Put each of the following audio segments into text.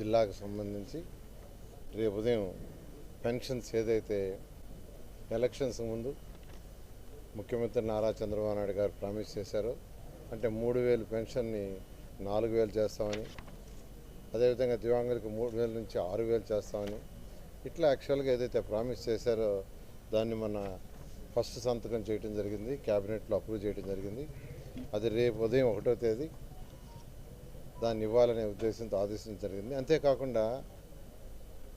జిల్లాకు సంబంధించి రేపు ఉదయం పెన్షన్స్ ఏదైతే ఎలక్షన్స్ ముందు ముఖ్యమంత్రి నారా చంద్రబాబు నాయుడు గారు ప్రామిస్ చేశారో అంటే మూడు వేలు పెన్షన్ని నాలుగు వేలు చేస్తామని అదేవిధంగా దివ్యాంగులకు మూడు వేల నుంచి ఆరు వేలు చేస్తామని ఇట్లా యాక్చువల్గా ఏదైతే ప్రామిస్ చేశారో దాన్ని మన ఫస్ట్ సంతకం చేయడం జరిగింది క్యాబినెట్లో అప్రూవ్ చేయడం జరిగింది. అది రేపు ఉదయం ఒకటో తేదీ దాన్ని ఇవ్వాలనే ఉద్దేశంతో ఆదేశించడం జరిగింది. అంతేకాకుండా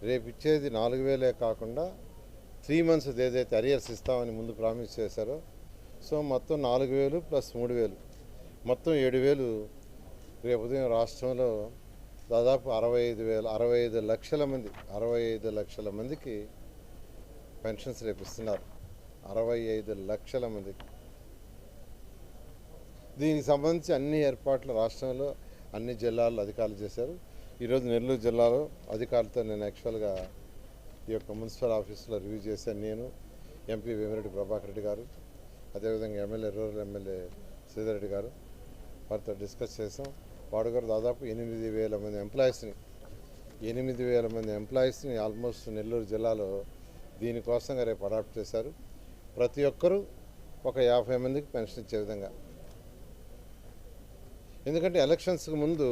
రేపు ఇచ్చేది నాలుగు వేలే కాకుండా త్రీ మంత్స్ ఏదైతే అరియర్స్ ఇస్తామని ముందు ప్రామిస్ చేశారో సో మొత్తం నాలుగు వేలు ప్లస్ మూడు వేలు. మొత్తం ఏడు వేలు రేపు ఉదయం రాష్ట్రంలో దాదాపు అరవై ఐదు వేల అరవై ఐదు లక్షల మంది అరవై ఐదు లక్షల మందికి పెన్షన్స్ రేపు ఇస్తున్నారు. అరవై ఐదు లక్షల మందికి. దీనికి సంబంధించి అన్ని ఏర్పాట్లు రాష్ట్రంలో అన్ని జిల్లాల్లో అధికారులు చేశారు. ఈరోజు నెల్లూరు జిల్లాలో అధికారులతో నేను యాక్చువల్గా ఈ యొక్క మున్సిపల్ ఆఫీస్లో రివ్యూ చేశాను నేను ఎంపీ వేమిరెడ్డి ప్రభాకర్ రెడ్డి గారు అదేవిధంగా MLA rural MLA Sridhar Reddy garu వారితో డిస్కస్ చేసాం వాడు గారు దాదాపు ఎనిమిది వేల మంది ఎంప్లాయీస్ని ఎనిమిది వేల మంది ఎంప్లాయీస్ని ఆల్మోస్ట్ నెల్లూరు జిల్లాలో దీనికోసంగా రేపు అడాప్ట్ చేశారు. ప్రతి ఒక్కరూ ఒక యాభై మందికి పెన్షన్ ఇచ్చే విధంగా ఎందుకంటే ఎలక్షన్స్కి ముందు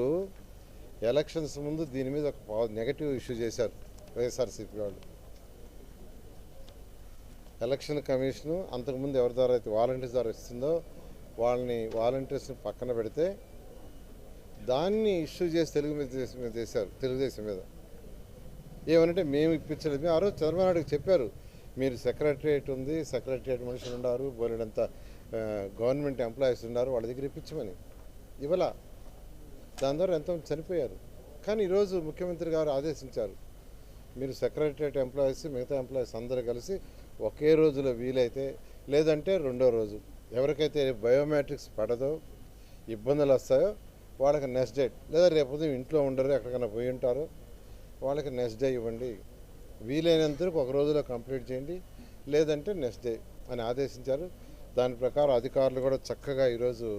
ఎలక్షన్స్ ముందు దీని మీద ఒక నెగటివ్ ఇష్యూ చేశారు వైఎస్ఆర్సీపీ వాళ్ళు. ఎలక్షన్ కమిషను అంతకుముందు ఎవరి ద్వారా అయితే వాలంటీర్స్ ద్వారా ఇస్తుందో వాళ్ళని వాలంటీర్స్ని పక్కన పెడితే దాన్ని ఇష్యూ చేసి తెలుగు మీద మీద చేశారు తెలుగుదేశం మీద. ఏమనంటే మేము ఇప్పించలేదు. మేము ఆ రోజు చంద్రబాబు నాయుడుకి చెప్పారు మీరు సెక్రటరియట్ ఉంది సెక్రటరియట్ మనుషులు ఉన్నారు బోలెడంత గవర్నమెంట్ ఎంప్లాయీస్ ఉన్నారు వాళ్ళ దగ్గర ఇప్పించమని. ఇవ్వాల. దాని ద్వారా ఎంతో చనిపోయారు. కానీ ఈరోజు ముఖ్యమంత్రి గారు ఆదేశించారు. మీరు సెక్రటరియట్ ఎంప్లాయీస్ మిగతా ఎంప్లాయీస్ అందరూ కలిసి ఒకే రోజులో వీలైతే లేదంటే రెండో రోజు. ఎవరికైతే బయోమెట్రిక్స్ పడదో ఇబ్బందులు వస్తాయో వాళ్ళకి నెక్స్ట్ డేట్ లేదా రేపు ఉదయం ఇంట్లో ఉండరు ఎక్కడికైనా పోయి ఉంటారో. వాళ్ళకి నెక్స్ట్ డే ఇవ్వండి. వీలైనంత ఒక రోజులో కంప్లీట్ చేయండి. లేదంటే నెక్స్ట్ డే అని ఆదేశించారు. దాని ప్రకారం అధికారులు కూడా చక్కగా ఈరోజు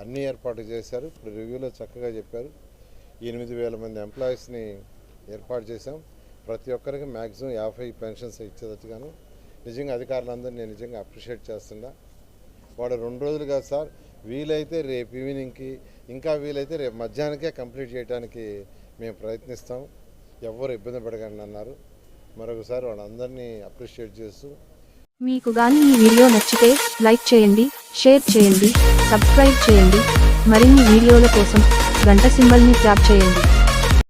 అన్ని ఏర్పాట్లు చేశారు. ఇప్పుడు రివ్యూలో చక్కగా చెప్పారు. ఎనిమిది వేల మంది ఎంప్లాయీస్ని ఏర్పాటు చేశాం. ప్రతి ఒక్కరికి మ్యాక్సిమం యాభై పెన్షన్స్ ఇచ్చేటట్టుగాను నిజంగా అధికారులందరూ నేను నిజంగా అప్రిషియేట్ చేస్తున్నా. వాడు రెండు రోజులు కాదు సార్ వీలైతే రేపు ఈవినింగ్కి ఇంకా వీలైతే రేపు మధ్యాహ్నకే కంప్లీట్ చేయడానికి మేము ప్రయత్నిస్తాం. ఎవరు ఇబ్బంది పడకండి అన్నారు. మరొకసారి వాళ్ళందరినీ అప్రిషియేట్ చేస్తూ మీకు గాని ఈ వీడియో నచ్చితే లైక్ చేయండి షేర్ చేయండి సబ్స్క్రైబ్ చేయండి. మరిన్ని వీడియోల కోసం గంట సింబల్ని ట్యాప్ చేయండి.